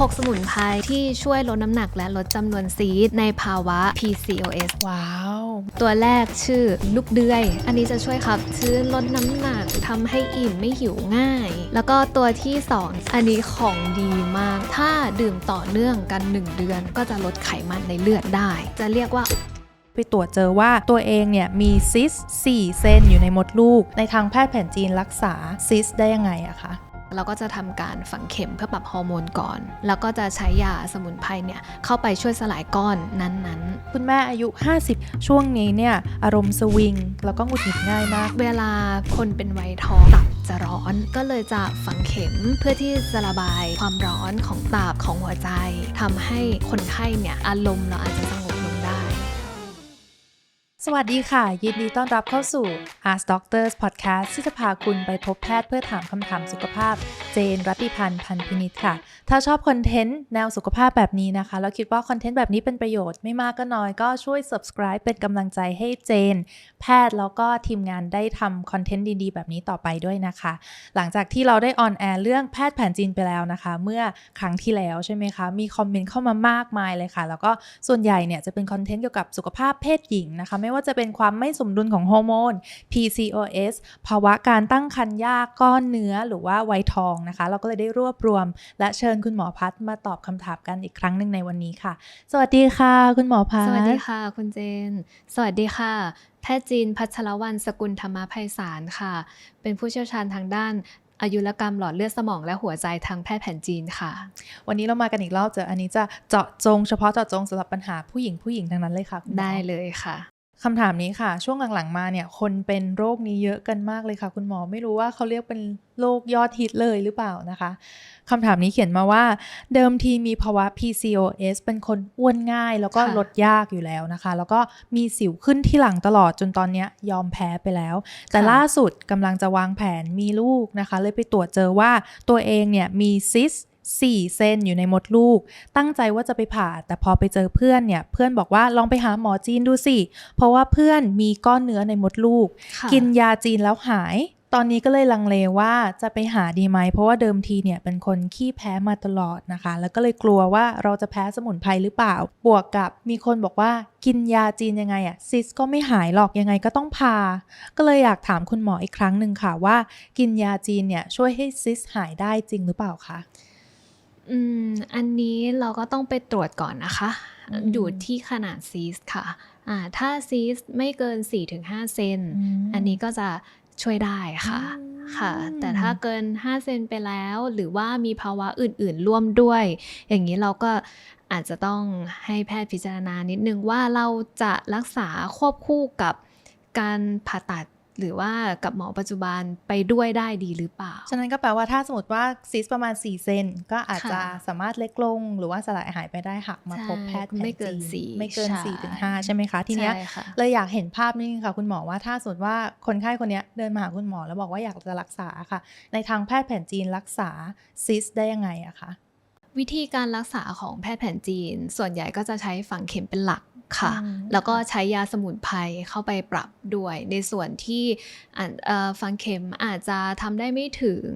6 สมุนไพรที่ช่วยลดน้ำหนักและลดจำนวนซีสในภาวะ PCOS ว้าว ตัวแรกชื่อลูกเดือย อันนี้จะช่วยขับชื้นลดน้ำหนักทำให้อิ่มไม่หิวง่าย แล้วก็ตัวที่ 2 อันนี้ของดีมาก ถ้าดื่มต่อเนื่องกัน 1 เดือน ก็จะลดไขมันในเลือดได้ จะเรียกว่าไปตรวจเจอว่าตัวเองเนี่ยมีซิส 4เซนอยู่ในมดลูก ในทางแพทย์แผนจีนรักษาซิสได้ยังไงอะคะ เราก็จะทำการฝังเข็มเพื่อปรับฮอร์โมนก่อน แล้วก็จะใช้ยาสมุนไพรเนี่ยเข้าไปช่วยสลายก้อนนั้นๆ คุณแม่อายุ 50 ช่วงนี้เนี่ยอารมณ์สวิง แล้วก็หงุดหงิดง่ายมาก เวลาคนเป็นวัยทองตับจะร้อนก็เลยจะฝังเข็มเพื่อที่จะระบายความร้อนของตับของหัวใจทำให้คนไข้เนี่ยอารมณ์เราอาจจะสงบลงได้ สวัสดีค่ะ ยินดีต้อนรับเข้าสู่ Ask Doctors Podcast ที่จะพาคุณไปพบแพทย์เพื่อถามคำถามสุขภาพ เจนรัติพันธ์พันพินิษค่ะ ถ้าชอบคอนเทนต์แนวสุขภาพแบบนี้นะคะ แล้วคิดว่าคอนเทนต์แบบนี้เป็นประโยชน์ไม่มากก็น้อยก็ช่วย subscribe เป็นกำลังใจให้เจน แพทย์แล้วก็ทีมงานได้ทำคอนเทนต์ดีๆ แบบนี้ต่อไปด้วยนะคะ หลังจากที่เราได้ออนแอร์เรื่องแพทย์แผนจีนไปแล้วนะคะ เมื่อครั้งที่แล้วใช่ไหมคะมีคอมเมนต์เข้ามามากมายเลยค่ะ แล้วก็ส่วนใหญ่เนี่ยจะเป็นคอนเทนต์เกี่ยวกับสุขภาพเพศหญิงนะคะไม่ว่าจะเป็นความไม่สมดุลของฮอร์โมน PCOS ภาวะการตั้งครรภ์ยากก้อนเนื้อหรือว่าไวยทองนะคะ เราก็เลยได้รวบรวม และเชิญคุณหมอพัฒน์มาตอบคำถามกันอีกครั้งหนึ่งในวันนี้ค่ะ สวัสดีค่ะ คุณหมอพัฒน์สวัสดีค่ะ คุณเจน สวัสดีค่ะแพทย์จีนพัชรวรรณสกุลธรรมภัยสารค่ะ เป็นผู้เชี่ยวชาญทางด้านอายุรกรรมหลอดเลือดสมองและหัวใจทางแพทย์แผนจีนค่ะ วันนี้เรามากันอีกรอบเจออันนี้จะเจาะจงเฉพาะเจาะจงสำหรับปัญหาผู้หญิงผู้หญิงทั้งนั้นเลยค่ะคุณหมอได้เลยค่ะ คำถามนี้ค่ะ ช่วงหลังๆมาเนี่ยคนเป็นโรคนี้เยอะกันมากเลยค่ะ คุณหมอไม่รู้ว่าเขาเรียกเป็นโรคยอดฮิตเลยหรือเปล่านะคะคำถามนี้เขียนมาว่า เดิมทีมีภาวะ PCOS เป็นคนอ้วนง่าย แล้วก็ค่ะลดยากอยู่แล้วนะคะ แล้วก็มีสิวขึ้นที่หลังตลอดจนตอนเนี้ยยอมแพ้ไปแล้ว แต่ล่าสุดกำลังจะวางแผนมีลูกนะคะ เลยไปตรวจเจอว่าตัวเองเนี่ยมีซิส 4 เซนอยู่ในมดลูก ตั้งใจว่าจะไปผ่า แต่พอไปเจอเพื่อนเนี่ย เพื่อนบอกว่าลองไปหาหมอจีนดูสิ เพราะว่าเพื่อนมีก้อนเนื้อในมดลูกค่ะกินยาจีนแล้วหาย ตอนนี้ก็เลยลังเลว่าจะไปหาดีไหม เพราะว่าเดิมทีเนี่ยเป็นคนขี้แพ้มาตลอดนะคะ แล้วก็เลยกลัวว่าเราจะแพ้สมุนไพรหรือเปล่า บวกกับมีคนบอกว่ากินยาจีนยังไงอะซิสก็ไม่หายหรอกยังไงก็ต้องพา ก็เลยอยากถามคุณหมออีกครั้งหนึ่งค่ะว่า กินยาจีนเนี่ยช่วยให้ซิสหายได้จริงหรือเปล่าคะ อืม อันนี้เราก็ต้องไปตรวจก่อนนะคะอืมอยู่ที่ขนาดซีสต์ค่ะ อ่า ถ้าซีสต์ไม่เกิน 4-5 เซนมอันนี้ก็จะช่วยได้ค่ะอืมค่ะ แต่ถ้าเกิน 5 เซนไปแล้ว หรือว่ามีภาวะอื่น ๆ ร่วมด้วย อย่างนี้เราก็อาจจะต้องให้แพทย์พิจารณานิดนึงว่าเราจะรักษาควบคู่กับการผ่าตัด หรือว่ากับหมอปัจจุบันไปด้วยได้ดีหรือเปล่า ฉะนั้นก็แปลว่าถ้าสมมติว่าซิสประมาณ 4 เซนก็อาจจะค่ะสามารถเล็กลง หรือว่าสลายหายไปได้หากมาใช่พบแพทย์แผนไม่เกินจีสี่ไม่เกินใช่4ถึง5ใช่ไหมคะทีเนี้ยใช่ค่ะเลยอยากเห็นภาพนี่ค่ะ คุณหมอว่าถ้าสมมติว่าคนไข้คนเนี้ยเดินมาหาคุณหมอแล้วบอกว่าอยากจะรักษาค่ะ ในทางแพทย์แผนจีนรักษาซิสได้ยังไงอะคะวิธีการรักษาของแพทย์แผนจีน ส่วนใหญ่ก็จะใช้ฝังเข็มเป็นหลัก ค่ะอืมแล้วก็ใช้ยาสมุนไพรเข้าไปปรับด้วย ในส่วนที่อ่าเอ่อฝังเข็มอาจจะทำได้ไม่ถึง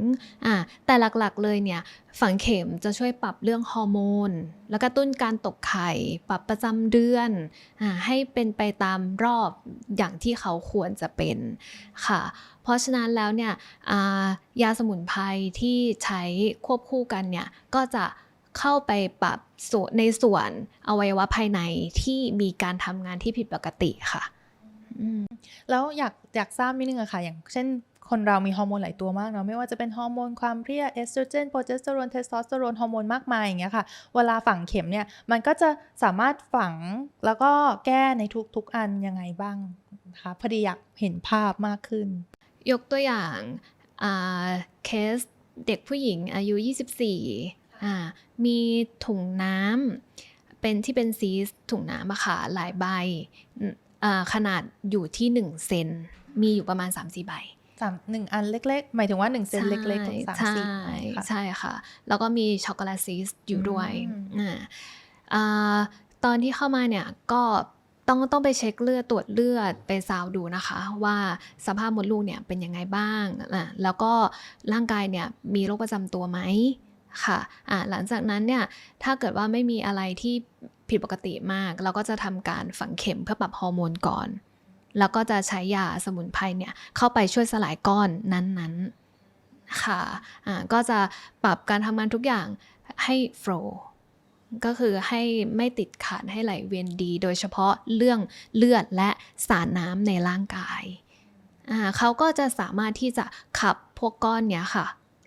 อ่าแต่หลักๆเลยเนี่ยฝังเข็มจะช่วยปรับเรื่องฮอร์โมน แล้วกระตุ้นการตกไข่ ปรับประจำเดือนอาให้เป็นไปตามรอบอย่างที่เขาควรจะเป็นค่ะ เพราะฉะนั้นแล้วเนี่ยอ่ายาสมุนไพรที่ใช้ควบคู่กันเนี่ยก็จะ เข้าไปปรับส่วนในส่วนอวัยวะภายในที่มีการทำงานที่ผิดปกติค่ะอืมแล้วอยากอยากทราบนิดนึงอะค่ะ อย่างเช่นคนเรามีฮอร์โมนหลายตัวมากเนาะไม่ว่าจะเป็นฮอร์โมนความเพรียเอสโตรเจนโปรเจสเตอโรนเทสโทสเตอโรนฮอร์โมนมากมายอย่างเงี้ยค่ะ เวลาฝังเข็มเนี่ย มันก็จะสามารถฝังแล้วก็แก้ในทุกๆอันยังไงบ้างนะคะพอดีอยากเห็นภาพมากขึ้น ยกตัวอย่างอ่าเคสเด็กผู้หญิงอายุ 24อ่า มีถุงน้ำเป็นที่เป็นซีสถุงน้ำอะค่ะหลายใบอืมอ่าขนาดอยู่ที่ 1 เซน มีอยู่ประมาณ 3-4 ใบสามหนึ่งอันเล็กๆ หมายถึงว่าหนึ่งเซนเล็กๆถึงสามใช่สี่ค่ะใช่ค่ะ แล้วก็มีช็อกโกแลตซีสอยู่ด้วยอืมอ่าอ่าตอนที่เข้ามาเนี่ยก็ต้องต้องไปเช็คเลือดตรวจเลือดไปซาวดูนะคะ ว่าสภาพมดลูกเนี่ยเป็นยังไงบ้างอะแล้วก็ร่างกายเนี่ยมีโรคประจำตัวไหม ค่ะอ่าหลังจากนั้นเนี่ยถ้าเกิดว่าไม่มีอะไรที่ผิดปกติมาก เราก็จะทำการฝังเข็มเพื่อปรับฮอร์โมนก่อน แล้วก็จะใช้ยาสมุนไพรเนี่ยเข้าไปช่วยสลายก้อนนั้นๆค่ะอ่าก็จะปรับการทำงานทุกอย่างให้โฟล์ก็คือให้ไม่ติดขัดให้ไหลเวียนดี โดยเฉพาะเรื่องเลือดและสารน้ำในร่างกายเขาก็จะสามารถที่จะขับพวกก้อนเนี้ยค่ะ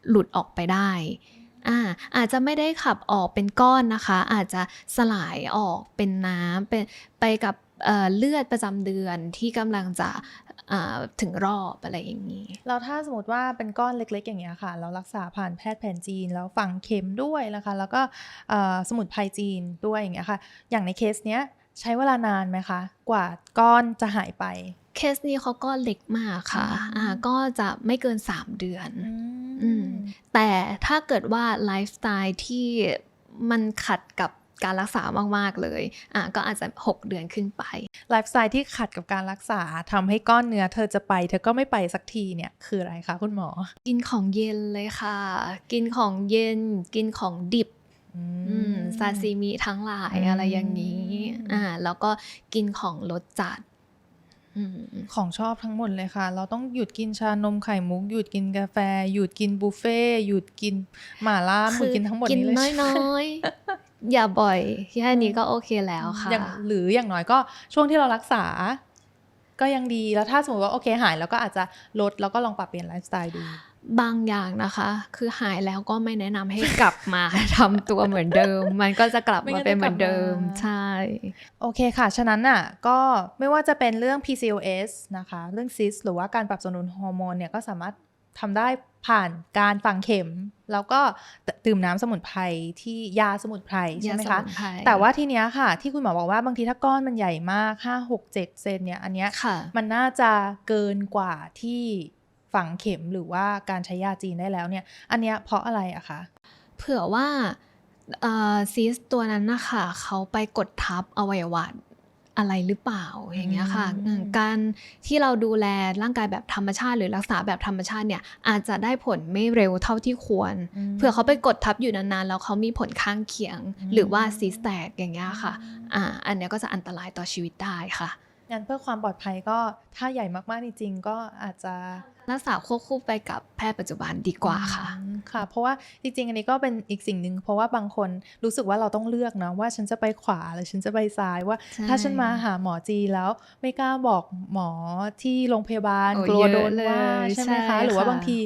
หลุดออกไปได้ อ่าอาจจะไม่ได้ขับออกเป็นก้อนนะคะ อาจจะสลายออกเป็นน้ำเป็นไปกับเอ่อเลือดประจำเดือนที่กำลังจะอ่าถึงรอบอะไรอย่างนี้แล้วถ้าสมมติว่าเป็นก้อนเล็กๆ อย่างเงี้ยค่ะ เรารักษาผ่านแพทย์แผนจีน แล้วฝังเข็มด้วยนะคะ แล้วก็เอ่อสมุนไพรจีนด้วยอย่างเงี้ยค่ะ อย่างในเคสเนี้ยใช้เวลานานไหมคะ กว่าก้อนจะหายไป เคสนี้เขาก็เล็กมากค่ะอืมอ่าก็จะไม่เกิน 3 เดือนอือืมม แต่ถ้าเกิดว่าไลฟ์สไตล์ที่มันขัดกับการรักษามาก ๆ เลย อะก็อาจจะ 6 เดือนขึ้นไป ไลฟ์สไตล์ที่ขัดกับการรักษาทำให้ก้อนเนื้อเธอจะไป เธอก็ไม่ไปสักทีเนี่ย คืออะไรคะคุณหมอ กินของเย็นเลยค่ะ กินของเย็น กินของดิบอืมซาซิมิทั้งหลายอืมอะไรอย่างนี้ อ่า แล้วก็กินของรสจัดอืม ของชอบทั้งหมดเลยค่ะ เราต้องหยุดกินชานมไข่มุก หยุดกินกาแฟ หยุดกินบุฟเฟ่ต์หยุดกินหม่าล่าหยุดกินทั้งหมดกินนี้เลยน้อยๆ อย่าบ่อยแค่นี้ก็โอเคแล้วค่ะอย่างหรืออย่างน้อยก็ช่วงที่เรารักษา ก็ยังดีแล้วถ้าสมมติว่าโอเคหาย แล้วก็อาจจะลดแล้วก็ลองปรับเปลี่ยนไลฟ์สไตล์ดู บางอย่างนะคะ คือหายแล้วก็ไม่แนะนำให้กลับมา ทำตัวเหมือนเดิม มันก็จะกลับไม่งั้มานเป็นเหมือนเดิมจะกลับมาใช่ โอเคค่ะ ฉะนั้นน่ะก็ไม่ว่าจะเป็นเรื่อง PCOS นะคะ เรื่องซิสหรือว่าการปรับสมดุลฮอร์โมนเนี่ยก็สามารถทำได้ผ่านการฝังเข็ม แล้วก็ดื่มน้ำสมุนไพรที่ยาสมุนไพรใช่ไหมยาสคะมุนไพรแต่ว่าทีเนี้ยค่ะ ที่คุณหมอบอกว่าบางทีถ้าก้อนมันใหญ่มาก 5 6 7 เซนเนี่ยอันเนี้ยค่ะมันน่าจะเกินกว่าที่ ฝังเข็มหรือว่าการใช้ยาจีนได้แล้วเนี่ย อันเนี้ยเพราะอะไรอะคะเผื่อว่าซีสตัวนั้นนะคะเขาไปกดทับอวัยวะอะไรหรือเปล่าอย่างเงี้ยค่ะอืมอืมการที่เราดูแลร่างกายแบบธรรมชาติ หรือรักษาแบบธรรมชาติเนี่ยอาจจะได้ผลไม่เร็วเท่าที่ควร เผื่อเขาไปกดทับอยู่นานๆ แล้วเขามีผลข้างเคียงอืมหรือว่าซีสแตกอย่างเงี้ยค่ะอ่าอันเนี้ยก็จะอันตรายต่อชีวิตได้ค่ะงั้นเพื่อความปลอดภัยก็ถ้าใหญ่มากๆจริงๆก็อาจจะรักษาควบคู่ไปกับแพทย์ปัจจุบันดีกว่าค่ะอืมค่ะ เพราะว่าจริงๆ อันนี้ก็เป็นอีกสิ่งหนึ่งเพราะว่าบางคนรู้สึกว่าเราต้องเลือกนะว่าฉันจะไปขวาหรือฉันจะไปซ้ายว่าใช่ถ้าฉันมาหาหมอจีนแล้ว ไม่กล้าบอกหมอที่โรงพยาบาลโอ้กลัวโดนเยอะว่าเลยใช่ไหมใช่คะหรือว่าค่ะบางที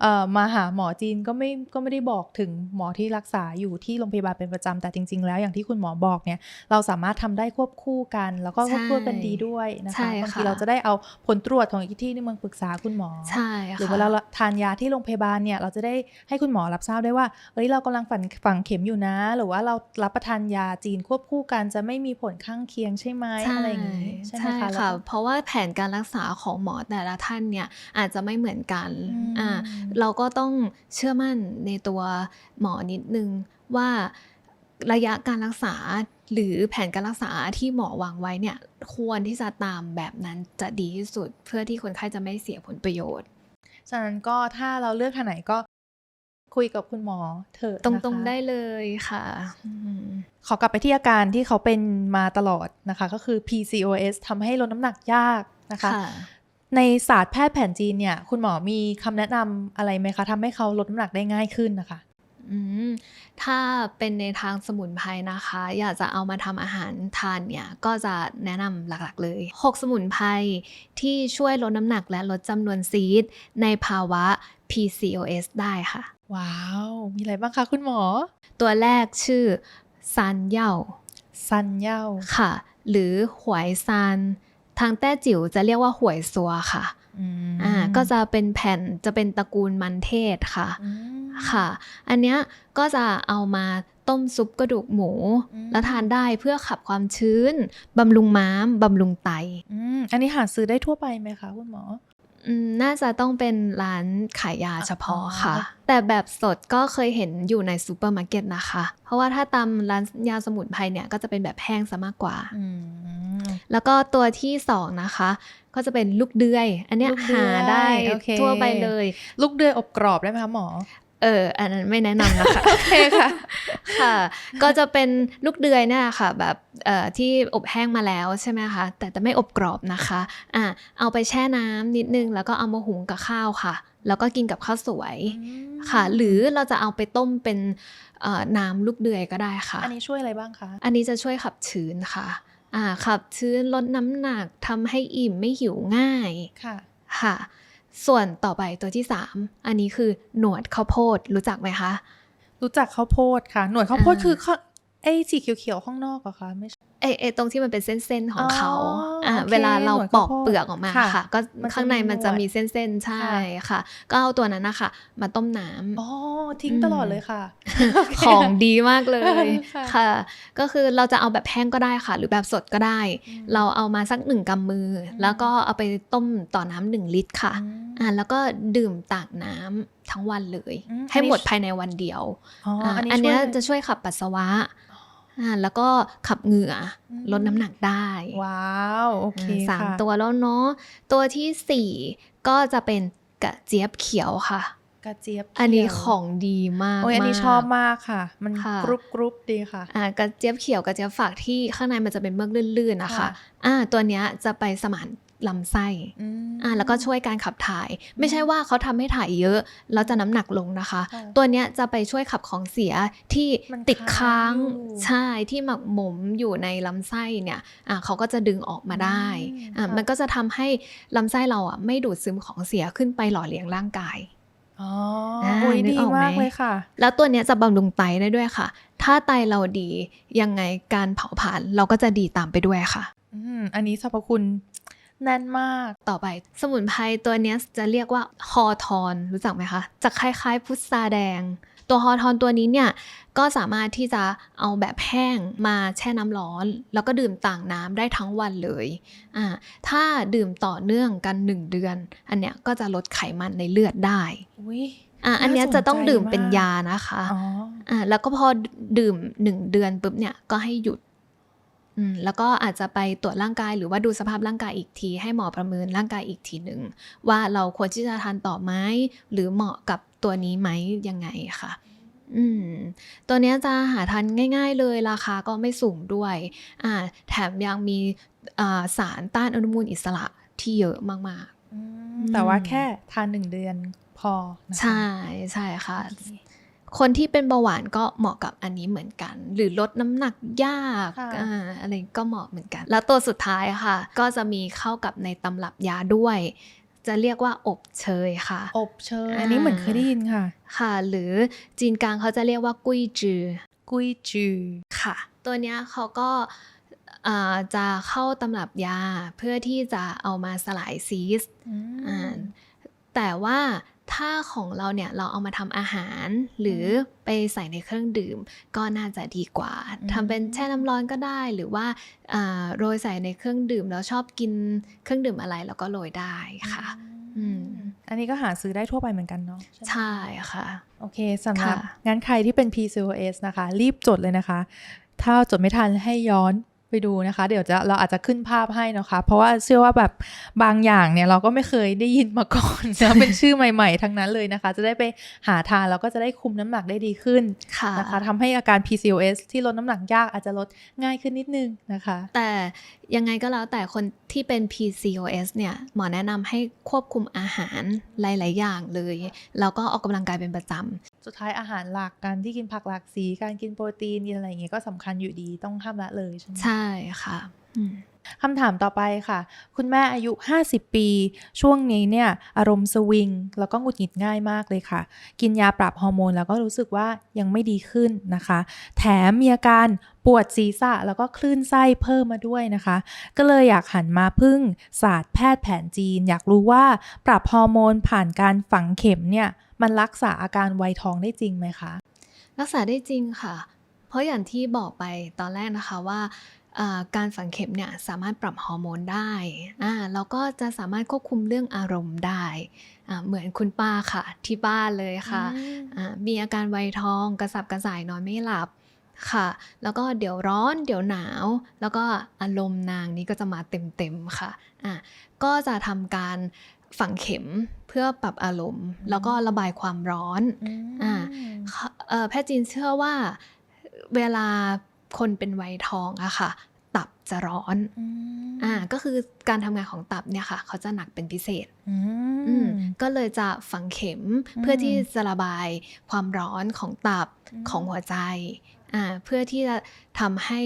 เอ่อมาหาหมอจีนก็ไม่ก็ไม่ได้บอกถึงหมอที่รักษาอยู่ที่โรงพยาบาลเป็นประจำแต่จริง ๆ แล้วอย่างที่คุณหมอบอกเนี่ยเราสามารถทำได้ควบคู่กัน แล้วก็ควบคู่กันดีด้วยนะใช่คะบางทีค่ะเราจะได้เอาผลตรวจของอีกที่นึงมาปรึกษาคุณหมอใช่ค่ะหรือเวลาเราทานยาที่โรงพยาบาลเนี่ยเราจะได้ให้คุณหมอรับทราบได้ว่า เอ้ยเรากำลังฝังฝังเข็มอยู่นะ หรือว่าเรารับประทานยาจีนควบคู่กันจะไม่มีผลข้างเคียงใช่ไหมใช่อะไรอย่างนี้ใช่ไหมใช่คะแล้วค่ะก็เพราะว่าแผนการรักษาของหมอแต่ละท่านเนี่ยอาจจะไม่เหมือนกันอืมอ่าเราก็ต้องเชื่อมั่นในตัวหมอนิดนึงว่าระยะการรักษา หรือแผนการรักษาที่หมอวางไว้เนี่ยควรที่จะตามแบบนั้นจะดีที่สุด เพื่อที่คนไข้จะไม่เสียผลประโยชน์ ฉะนั้นก็ถ้าเราเลือกทางไหนก็คุยกับคุณหมอเถอะตนะคะรงๆได้เลยค่ะอืมขอกลับไปที่อาการที่เขาเป็นมาตลอดนะคะ ก็คือ PCOS ทำให้ลดน้ำหนักยากนะคะค่ะในศาสตร์แพทย์แผนจีนเนี่ย คุณหมอมีคำแนะนำอะไรไหมคะทำให้เขาลดน้ำหนักได้ง่ายขึ้นนะคะ อืมถ้าเป็นในทางสมุนไพรนะคะ อยากจะเอามาทำอาหารทานเนี่ยก็จะแนะนำหลักๆเลย 6 สมุนไพรที่ช่วยลดน้ำหนักและลดจำนวนซีดในภาวะ PCOS ได้ค่ะ ว้าว มีอะไรบ้างคะคุณหมอ ตัวแรกชื่อซันเย่าซันเย่าค่ะ หรือหวยซานทางแต้จิ๋วจะเรียกว่าหวยซัวค่ะอืมอ่าก็จะเป็นแผ่นจะเป็นตระกูลมันเทศค่ะอืม ค่ะ อันเนี้ยก็จะเอามาต้มซุปกระดูกหมูอืมแล้วทานได้เพื่อขับความชื้น บำรุงม้าม บำรุงไตอืมอันนี้หาซื้อได้ทั่วไปไหมคะคุณหมออืมน่าจะต้องเป็นร้านขายยาเฉพาะอ๋อค่ะ แต่แบบสดก็เคยเห็นอยู่ในซูเปอร์มาร์เก็ตนะคะ เพราะว่าถ้าตามร้านยาสมุนไพรเนี่ยก็จะเป็นแบบแห้งซะมากกว่าอืมแล้วก็ตัวที่สองนะคะ ก็จะเป็นลูกเดือย อันเนี้ยลูกเดืหาอยได้โอเคทั่วไปเลย ลูกเดือยอบกรอบได้ไหมคะหมอ เออ อันนั้นไม่แนะนำนะคะ โอเคค่ะ ค่ะ ก็จะเป็นลูกเดือยเนี่ยค่ะ แบบเอ่อที่อบแห้งมาแล้วใช่ไหมคะ แต่จะไม่อบกรอบนะคะ อะเอาไปแช่น้ำนิดนึง แล้วก็เอามาหุงกับข้าวค่ะ แล้วก็กินกับข้าวสวยค่ะ หรือเราจะเอาไปต้มเป็นเอ่อน้ำลูกเดือยก็ได้ค่ะ อันนี้ช่วยอะไรบ้างคะ อันนี้จะช่วยขับชื้นค่ะ อ่าขับชื้นลดน้ำหนักทำให้อิ่มไม่หิวง่าย ค่ะ ค่ะ ส่วนต่อไปตัวที่ 3 อันนี้คือหนวดข้าวโพดรู้จักไหมคะ รู้จักข้าวโพดค่ะ หน่วยข้าวโพดอ่าคือข้าวไอ้สีเขียวๆข้างนอกเหรอคะไม่ ใช่เอเอตรงที่มันเป็นเส้นๆของเขาอ๋ออ่อ่าโอเคเวลาเราหนวดปข้าอวกโพดเปลือกออกมาค่ะค่ะก็มันจะข้างในมีมันจะหนวดมีเส้นๆใช่ค่ะค่ะ ก็เอาตัวนั้นนะคะมาต้มน้ำอ๋อทิ้งตลอดเลยค่ะ ของดีมากเลยค่ะค่ะก็คือเราจะเอาแบบแห้งก็ได้ค่ะ หรือแบบสดก็ได้อืมเราเอามาสักหนึ่งกำมืออมแล้วก็เอาไปต้มต่อน้ำหนึ่งลิตรค่ะอืมอ่าแล้วก็ดื่มตากน้ำทั้งวันเลยอืมให้หมดอันนี้ภายในวันเดียวอ๋ออ่าอันนี้อันเนี้ยช่วยจะช่วยขับปัสสาวะอ่า แล้วก็ขับเหงื่ออมลดน้ำหนักได้ ว้าวโอเคอ่าสามค่ะตัวแล้วเนาะตัวที่สี่ก็จะเป็นกระเจี๊ยบเขียวค่ะกระเจี๊ยบอันนี้เขียวของดีมากโอ้ยอันนี้มากชอบมากค่ะ มันค่ะกรุบกรุบดีค่ะอ่ากระเจี๊ยบเขียวกระเจี๊ยบฝากที่ข้างในมันจะเป็นเมือกลื่นๆนะคะค่ะอ่าตัวเนี้ยจะไปสมาน ลำไส้อืมอ่าแล้วก็ช่วยการขับถ่าย ไม่ใช่ว่าเขาทำให้ถ่ายเยอะแล้วจะน้ำหนักลงนะคะค่ะตัวเนี้ยจะไปช่วยขับของเสียที่มันติดค้างค้างอยู่ใช่ที่หมักหมมอยู่ในลำไส้เนี่ยอ่าเขาก็จะดึงออกมาได้อืมอ่าค่ะมันก็จะทำให้ลำไส้เราอะไม่ดูดซึมของเสียขึ้นไปหล่อเลี้ยงร่างกายอ๋ออ่าโอ้ยนึกดีออกไหมมากเลยค่ะ แล้วตัวเนี้ยจะบำรุงไตได้ด้วยค่ะ ถ้าไตเราดียังไงการเผาผลาญเราก็จะดีตามไปด้วยค่ะอืมอันนี้สรรพคุณ แน่นมากต่อไป สมุนไพรตัวเนี้ยจะเรียกว่าฮอทอนรู้จักไหมคะจะคล้ายๆ พุทราแดง ตัวฮอทอนตัวนี้เนี่ยก็สามารถที่จะเอาแบบแห้งมาแช่น้ำร้อน แล้วก็ดื่มต่างน้ำได้ทั้งวันเลยอ่าถ้าดื่มต่อเนื่องกัน 1 เดือน อันเนี้ยก็จะลดไขมันในเลือดได้อุ้ยอ่าอันเนี้ยน่าสนจะต้องดื่มเป็นใจมากยานะคะอ๋ออ่าแล้วก็พอดื่ม1เดือนปุ๊บเนี่ยก็ให้หยุด อืมแล้วก็อาจจะไปตรวจร่างกายหรือว่าดูสภาพร่างกายอีกที ให้หมอประเมินร่างกายอีกทีหนึ่งว่าเราควรที่จะทานต่อไหมหรือเหมาะกับตัวนี้ไหมยังไงค่ะ อืม ตัวเนี้ยจะหาทานง่าย ๆ เลยราคาก็ไม่สูงด้วยอ่าแถมยังมีอ่าสารต้านอนุมูลอิสระที่เยอะมากอืมแต่ว่าแค่ทานหนึ่งเดือนพอนะคะๆใช่ใช่ค่ะโอเคคนที่เป็นเบาหวานก็เหมาะกับอันนี้เหมือนกัน หรือลดน้ำหนักยากค่ะอ่าอะไรก็เหมาะเหมือนกัน แล้วตัวสุดท้ายค่ะ ก็จะมีเข้ากับในตำรับยาด้วย จะเรียกว่าอบเชยค่ะ อบเชยอ่าอันนี้เหมือนเคยได้ยินค่ะ ค่ะ หรือจีนกลางเขาจะเรียกว่ากุ้ยจือ กุยจือค่ะ ตัวเนี้ยเขาก็อ่าจะเข้าตำรับยาเพื่อที่จะเอามาสลายซีสต์อืมอ่าแต่ว่า ถ้าของเราเนี่ยเราเอามาทำอาหาร หรือไปใส่ในเครื่องดื่ม ก็น่าจะดีกว่าอืมทำเป็นแช่น้ำร้อนก็ได้หรือว่าอ่าโรยใส่ในเครื่องดื่มแล้วชอบกินเครื่องดื่มอะไรเราก็โรยได้ค่ะอืมอันนี้ก็หาซื้อได้ทั่วไปเหมือนกันเนาะไหมใช่ค่ะ โอเคสำหรับค่ะงั้นใครที่เป็น PCOS นะคะ รีบจดเลยนะคะ ถ้าจดไม่ทันให้ย้อนไป ดูนะคะ เดี๋ยวจะเราอาจจะขึ้นภาพให้นะคะ เพราะว่าเชื่อว่าแบบบางอย่างเนี่ยเราก็ไม่เคยได้ยินมาก่อนนะเป็นชื่อใหม่ ๆ ทั้งนั้นเลยนะคะ จะได้ไปหาทานแล้วก็จะได้คุมน้ำหนักได้ดีขึ้นค่ะนะคะทำให้อาการ PCOS ที่ลดน้ำหนักยากอาจจะลดง่ายขึ้นนิดนึงนะคะ แต่ยังไงก็แล้วแต่คนที่เป็น PCOS เนี่ยหมอแนะนำให้ควบคุมอาหารหลาย ๆ อย่างเลย แล้วก็ออกกำลังกายเป็นประจำ สุดท้ายอาหารหลักการที่กินผักหลากสี การกินโปรตีนกินอะไรอย่างเงี้ยก็สำคัญอยู่ดีต้องห้ามละเลยใช่ไหมใช่ค่ะอืมคำถามต่อไปค่ะ คุณแม่อายุ 50 ปี ช่วงนี้เนี่ย อารมณ์สวิง แล้วก็หงุดหงิดง่ายมากเลยค่ะ กินยาปรับฮอร์โมนแล้วก็รู้สึกว่ายังไม่ดีขึ้นนะคะ แถมมีอาการปวดศีรษะแล้วก็คลื่นไส้เพิ่มมาด้วยนะคะ ก็เลยอยากหันมาพึ่งศาสตร์แพทย์แผนจีน อยากรู้ว่าปรับฮอร์โมนผ่านการฝังเข็มเนี่ย มันรักษาอาการไวยทองได้จริงไหมคะ รักษาได้จริงค่ะ เพราะอย่างที่บอกไปตอนแรกนะคะว่าอ่าการฝังเข็มเนี่ยสามารถปรับฮอร์โมนได้อ่าแล้วก็จะสามารถควบคุมเรื่องอารมณ์ได้อ่าเหมือนคุณป้าค่ะ ที่บ้านเลยค่ะอ่ามีอาการไวยทองกระสับกระส่ายนอนไม่หลับค่ะ แล้วก็เดี๋ยวร้อนเดี๋ยวหนาว แล้วก็อารมณ์นางนี้ก็จะมาเต็มๆค่ะอะก็จะทำการ ฝังเข็มเพื่อปรับอารมณ์ แล้วก็ระบายความร้อนอ่าค่ะเอ่อแพทย์จีนเชื่อว่าเวลาคนเป็นวัยทองอะค่ะ ตับจะร้อนอ่าก็คือการทำงานของตับเนี่ยค่ะ เขาจะหนักเป็นพิเศษอือืมมก็เลยจะฝังเข็มอืมเพื่อที่จะระบายความร้อนของตับอืมของหัวใจอ่าเพื่อที่จะทำให้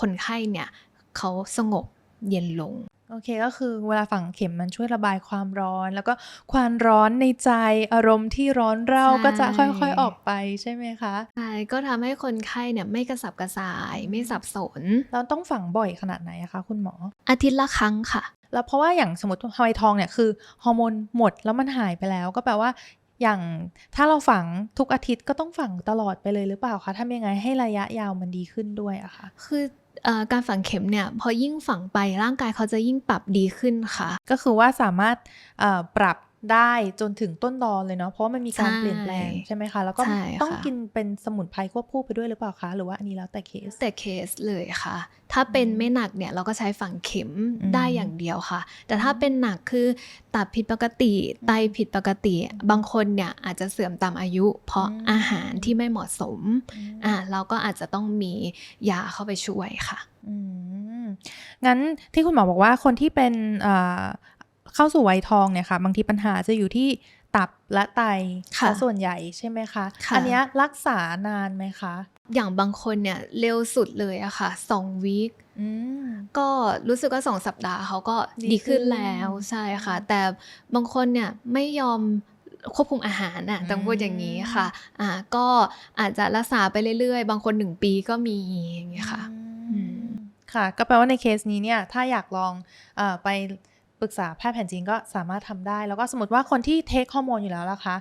คนไข้เนี่ย เขาสงบเย็นลง โอเคก็คือเวลาฝังเข็มมันช่วยระบายความร้อน แล้วก็ความร้อนในใจอารมณ์ที่ร้อนเร่าใช่ก็จะค่อยๆออกไปใช่ไหมคะใช่ก็ทำให้คนไข้เนี่ยไม่กระสับกระส่ายไม่สับสนเราต้องฝังบ่อยขนาดไหนอะคะคุณหมอ อาทิตย์ละครั้งค่ะ แล้วเพราะว่าอย่างสมมติวัยทองเนี่ยคือฮอร์โมนหมดแล้วมันหายไปแล้วก็แปลว่าอย่างถ้าเราฝังทุกอาทิตย์ก็ต้องฝังตลอดไปเลยหรือเปล่าคะทำยังไงให้ระยะยาวมันดีขึ้นด้วยอะคะคือเออ การฝังเข็มเนี่ยพอยิ่งฝังไปร่างกายเขาจะยิ่งปรับดีขึ้นค่ะ ก็คือว่าสามารถปรับ ได้จนถึงต้นดอนเลยเนาะเพราะว่ามันมีการใช่เปลี่ยนแปลงใช่ไหมคะ แล้วก็ใช่ค่ะต้องกินเป็นสมุนไพรควบคู่ไปด้วยหรือเปล่าคะ หรือว่าอันนี้แล้วแต่เคสแต่เคสเลยค่ะ ถ้าเป็นอืมไม่หนักเนี่ยเราก็ใช้ฝังเข็มอืมได้อย่างเดียวค่ะ แต่ถ้าเป็นหนักคือตับผิดปกติ ไตผิดปกติ บางคนเนี่ยอาจจะเสื่อมตามอายุ เพราะอืมอาหารที่ไม่เหมาะสมอ่าเราก็อาจจะต้องมียาเข้าไปช่วยค่ะอืมงั้นที่คุณหมอบอกว่าคนที่เป็น เอ่อเข้าสู่วัยทองเนี่ยค่ะ บางทีปัญหาจะอยู่ที่ตับและไตค่ะซส่วนใหญ่ใช่ไหมคะค่ะอัเนี้ยรักษานานไหมคะ อย่างบางคนเนี่ยเร็วสุดเลยอะค่ะสองวีคอืมก็รู้สึกว่าสองสัปดาห์เขาก็ดีดีขึ้นขึ้นแล้วใช่ค่ะอืมแต่บางคนเนี่ยไม่ยอมควบคุมอาหารน่ะอืมต้องพูดอย่างนี้ค่ะ อ่าก็อาจจะรักษาไปเรื่อยๆ บางคนหนึ่งปีก็มีอย่างเงี้ยค่ะอืมอืมค่ะ ก็แปลว่าในเคสนี้เนี่ย ถ้าอยากลองเออไป ปรึกษาแพทย์แผนจีนก็สามารถทำได้ แล้วก็สมมติว่าคนที่เทคฮอร์โมนอยู่แล้วล่ะคะ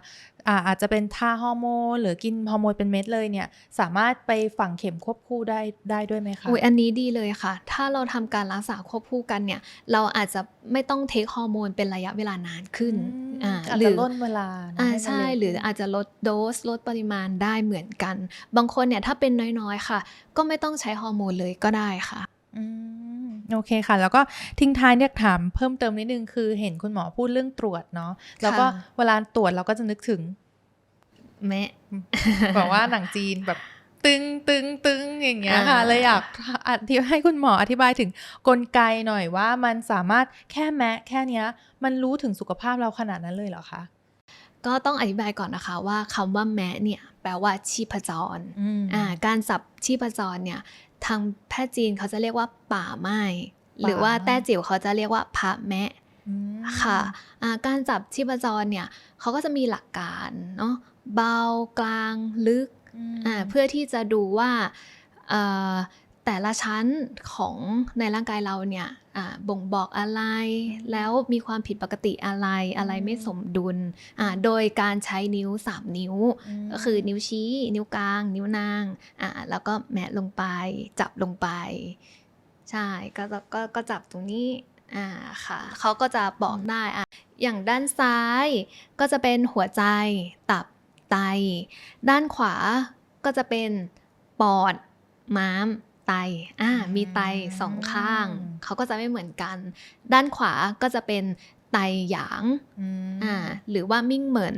อ่าอาจจะเป็นทาฮอร์โมนหรือกินฮอร์โมนเป็นเม็ดเลยเนี่ย สามารถไปฝังเข็มควบคู่ได้ได้ด้วยไหมคะอุ้ยอันนี้ดีเลยค่ะ ถ้าเราทำการรักษาควบคู่กันเนี่ย เราอาจจะไม่ต้องเทคฮอร์โมนเป็นระยะเวลานานขึ้นอืมอาจหรืจะอล่นเวลานะอ่าห้มันใช่เวหรือขึ้นอาจจะลดโดสลดปริมาณได้เหมือนกัน บางคนเนี่ยถ้าเป็นน้อยๆค่ะ ก็ไม่ต้องใช้ฮอร์โมนเลยก็ได้ค่ะ อืม โอเคค่ะ แล้วก็ทิ้งท้ายเนี่ยถามเพิ่มเติมนิดนึงคือเห็นคุณหมอพูดเรื่องตรวจเนาะแล้วก็ค่ะเวลาตรวจเราก็จะนึกถึงแม่แบบว่าหนังจีนแบบตึงตึงตึงอย่างเงี้ยค่ะอ่าเลยอยากอธิให้คุณหมออธิบายถึงกลไกหน่อยว่ามันสามารถแค่แมะแค่เนี้ย มันรู้ถึงสุขภาพเราขนาดนั้นเลยเหรอคะก็ต้องอธิบายก่อนนะคะว่าคำว่าแมะเนี่ยแปลว่าชีพจรอืมอ่าการจับชีพจรเนี่ย ทางแพทย์จีนเขาจะเรียกว่าป่าไม้หรือว่าแต้จิ๋วเขาจะเรียกว่าพระแมะอืมค่ะอ่าการจับชีพจรเนี่ยเขาก็จะมีหลักการเนาะเบากลางลึกมอ่าเพื่อที่จะดูว่าเอ่อแต่ละชั้นของในร่างกายเราเนี่ยอ่า บ่งบอกอะไร แล้วมีความผิดปกติอะไรอะไรไม่สมดุลอ่าโดยการใช้นิ้ว 3 นิ้วมก็คือนิ้วชี้ นิ้วกลาง นิ้วนางอ่าแล้วก็แมะลงไปจับลงไป ใช่ก็จะก็ก็จับตรงนี้อ่าค่ะเขาก็จะบอกได้อะอย่างด้านซ้ายก็จะเป็นหัวใจตับไต ด้านขวาก็จะเป็นปอดม้าม ไตอ่ามีไตสองข้าง เขาก็จะไม่เหมือนกัน ด้านขวาก็จะเป็นไตหยางมอ่าหรือว่ามิ่งเหมือน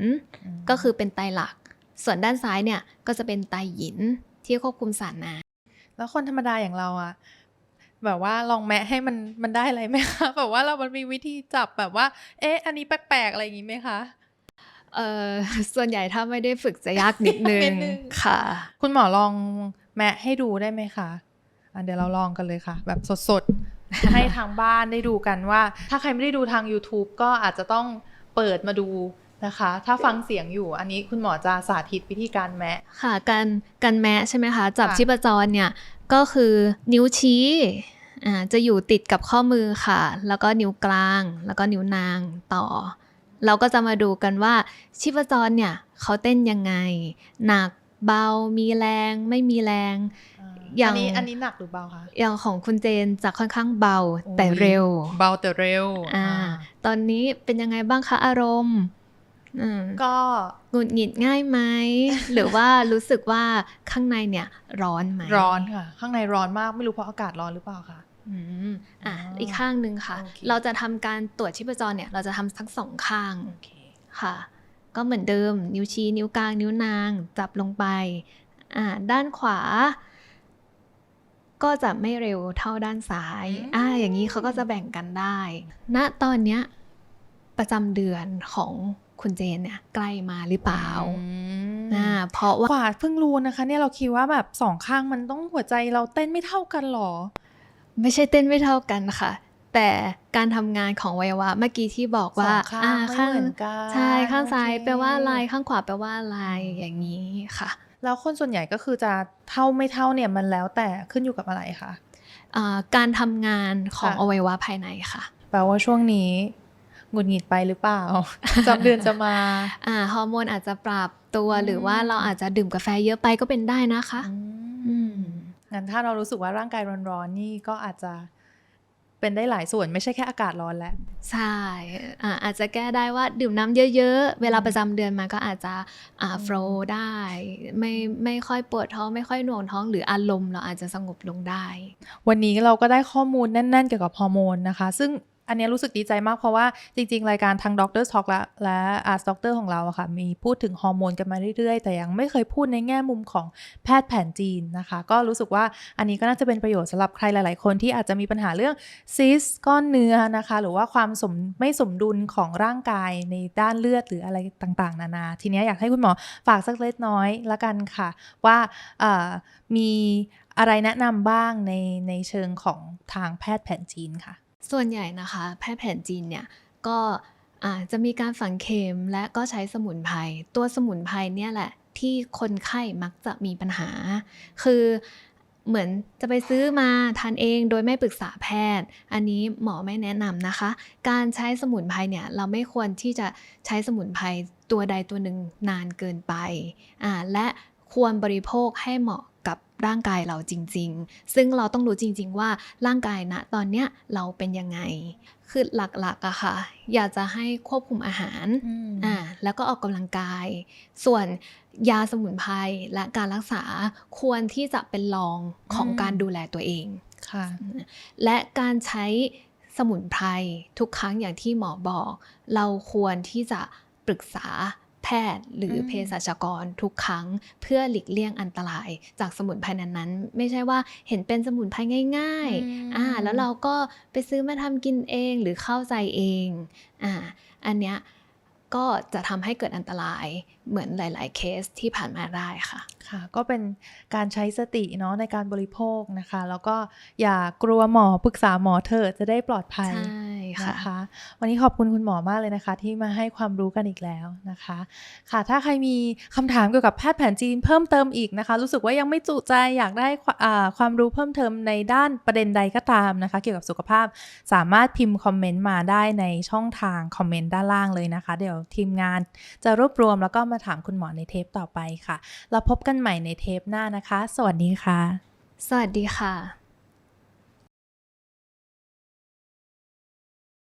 มก็คือเป็นไตหลัก ส่วนด้านซ้ายเนี่ยก็จะเป็นไตหยินที่ควบคุมสารน้แล้วคนธรรมดาอย่างเราอะแบบว่าลองแมะให้มันมันได้อะไรไหมคะแบบว่าเรามันมีวิธีจับแบบว่า เอ๊ะ อันนี้แปลกๆอะไรอย่างงี้ไหมคะำเอ่อส่วนใหญ่ถ้าไม่ได้ฝึกจะยากนิดนึนิงดนึงค่ะ คุณหมอลองแมะให้ดูได้ไหมคะอะ เดี๋ยวเราลองกันเลยค่ะ แบบสดๆ ให้ทางบ้านได้ดูกันว่า ถ้าใครไม่ได้ดูทาง YouTube ก็อาจจะต้องเปิดมาดูนะคะ ถ้าฟังเสียงอยู่อันนี้คุณหมอจะสาธิตวิธีการแมะค่ะการการแมะใช่ไหมคะ จับค่ะชีพจรเนี่ยก็คือนิ้วชี้อ่าจะอยู่ติดกับข้อมือค่ะ แล้วก็นิ้วกลาง แล้วก็นิ้วนางต่อ เราก็จะมาดูกันว่าชีพจรเนี่ยเขาเต้นยังไง หนักเบามีแรง ไม่มีแรง อย่างอันนี้อันนี้หนักหรือเบาคะอย่างของคุณเจนจะค่อนข้างเบาแต่โอ้ยเร็ว เบาแต่เร็วอ่าอ่าตอนนี้เป็นยังไงบ้างคะอารมณ์อืมก็หงุดหงิดง่ายไหมหรือว่ารู้สึกว่าข้างในเนี่ยร้อนไหมร้อนค่ะ ข้างในร้อนมากไม่รู้เพราะอากาศร้อนหรือเปล่าคะอืมอะอ๋ออีอีกข้างหนึ่งค่ะโอเคเราจะทำการตรวจชีพจรเนี่ย เราจะทำทั้งสองข้างโอเคค่ะ ก็เหมือนเดิมนิ้วชี้นิ้วกลางนิ้วนางจับลงไปอ่าด้านขวา ก็จะไม่เร็วเท่าด้านซ้ายอืมอ่า อย่างนี้เขาก็จะแบ่งกันได้ ณ ตอนเนี้ยประจำเดือนของคุณเจนเนี่ยใกล้มาหรือเปล่าอืมอ่า เพราะว่ากว่าเพิ่งรู้นะคะ เนี่ยเราคิดว่าแบบสองข้างมันต้องหัวใจเราเต้นไม่เท่ากันหรอ ไม่ใช่เต้นไม่เท่ากันค่ะ แต่การทำงานของอวัยวะเมื่อกี้ที่บอกว่าสองข้างไม่เหมือนกันใช่ข้างซ้ายโอเคแปลว่าอะไรข้างขวาแปลว่าอะไรอย่างนี้ค่ะ แล้วคนส่วนใหญ่ก็คือจะเท่าไม่เท่าเนี่ยมันแล้วแต่ขึ้นอยู่กับอะไรคะอ่าการทำงานของค่ะอวัยวะภายในค่ะ แปลว่าช่วงนี้หงุดหงิดไปหรือเปล่าจำเดือนจะมาอ่าฮอร์โมนอาจจะปรับตัวอืมหรือว่าเราอาจจะดื่มกาแฟเยอะไปก็เป็นได้นะคะอืมงั้นถ้าเรารู้สึกว่าร่างกายร้อนๆนี่ก็อาจจะ เป็นได้หลายส่วนไม่ใช่แค่อากาศร้อนแล้วใช่อ่าอาจจะแก้ได้ว่าดื่มน้ำเยอะ ๆ เวลาประจำเดือนมาก็อาจจะอ่าอืมโฟลได้ ไม่ไม่ค่อยปวดท้องไม่ค่อยหน่วงท้องหรืออารมณ์เราอาจจะสงบลงได้ วันนี้เราก็ได้ข้อมูลแน่น ๆ เกี่ยวกับฮอร์โมนนะคะ ซึ่ง อันนี้รู้สึกดีใจมากเพราะว่าจริง ๆ รายการทาง Doctor Talk และและ Art Doctor ของเราอะค่ะมีพูดถึงฮอร์โมนกันมาเรื่อย ๆ แต่ยังไม่เคยพูดในแง่มุมของแพทย์แผนจีนนะคะ ก็รู้สึกว่าอันนี้ก็น่าจะเป็นประโยชน์สำหรับใครหลาย ๆ คนที่อาจจะมีปัญหาเรื่องซิสก้อนเนื้อนะคะ หรือว่าความสมไม่สมดุลของร่างกายในด้านเลือดหรืออะไรต่าง ๆ นานา ทีนี้อยากให้คุณหมอฝากสักเล็กน้อยละกันค่ะ ว่ามีอะไรแนะนำบ้างในในเชิงของทางแพทย์แผนจีนค่ะ ส่วนใหญ่นะคะ แพทย์แผนจีนเนี่ยก็จะมีการฝังเข็มและก็ใช้สมุนไพรตัวสมุนไพรเนี่ยแหละ ที่คนไข้มักจะมีปัญหา คือเหมือนจะไปซื้อมาทานเองโดยไม่ปรึกษาแพทย์ อันนี้หมอไม่แนะนำนะคะ การใช้สมุนไพรเนี่ยเราไม่ควรที่จะใช้สมุนไพรตัวใดตัวหนึ่งนานเกินไป และควรบริโภคให้เหมาะ ร่างกายเราจริง ๆ ซึ่งเราต้องรู้จริง ๆ ว่าร่างกายณตอนเนี้ยเราเป็นยังไง คือหลักๆอะค่ะ อยากจะให้ควบคุมอาหารอ่าแล้วก็ออกกำลังกาย ส่วนยาสมุนไพรและการรักษาควรที่จะเป็นรองของอืมการดูแลตัวเองค่ะและการใช้สมุนไพรทุกครั้งอย่างที่หมอบอก เราควรที่จะปรึกษา แพทย์หรืออมเภสัชกรทุกครั้ง เพื่อหลีกเลี่ยงอันตรายจากสมุนไพรนั้นๆ ไม่ใช่ว่าเห็นเป็นสมุนไพรง่ายๆอ่าแล้วเราก็ไปซื้อมาทำกินเองหรือเข้าใจเองอ่าอันเนี้ยก็จะทำให้เกิดอันตรายเหมือนหลาย ๆ เคสที่ผ่านมาได้ค่ะ ค่ะ ก็เป็นการใช้สติเนาะในการบริโภคนะคะ แล้วก็อย่ากลัวหมอปรึกษาหมอเถอะจะได้ปลอดภัยใช่ ค่ะนะคะวันนี้ขอบคุณคุณหมอมากเลยนะคะ ที่มาให้ความรู้กันอีกแล้วนะคะ ค่ะ ถ้าใครมีคำถามเกี่ยวกับแพทย์แผนจีนเพิ่มเติมอีกนะคะ รู้สึกว่ายังไม่จุใจอยากได้ควอ่าความรู้เพิ่มเติมในด้านประเด็นใดก็ตามนะคะ เกี่ยวกับสุขภาพสามารถพิมพ์คอมเมนต์มาได้ในช่องทางคอมเมนต์ด้านล่างเลยนะคะ เดี๋ยวทีมงานจะรวบรวมแล้วก็มาถามคุณหมอในเทปต่อไปค่ะ เราพบกันใหม่ในเทปหน้านะคะ สวัสดีค่ะ สวัสดีค่ะ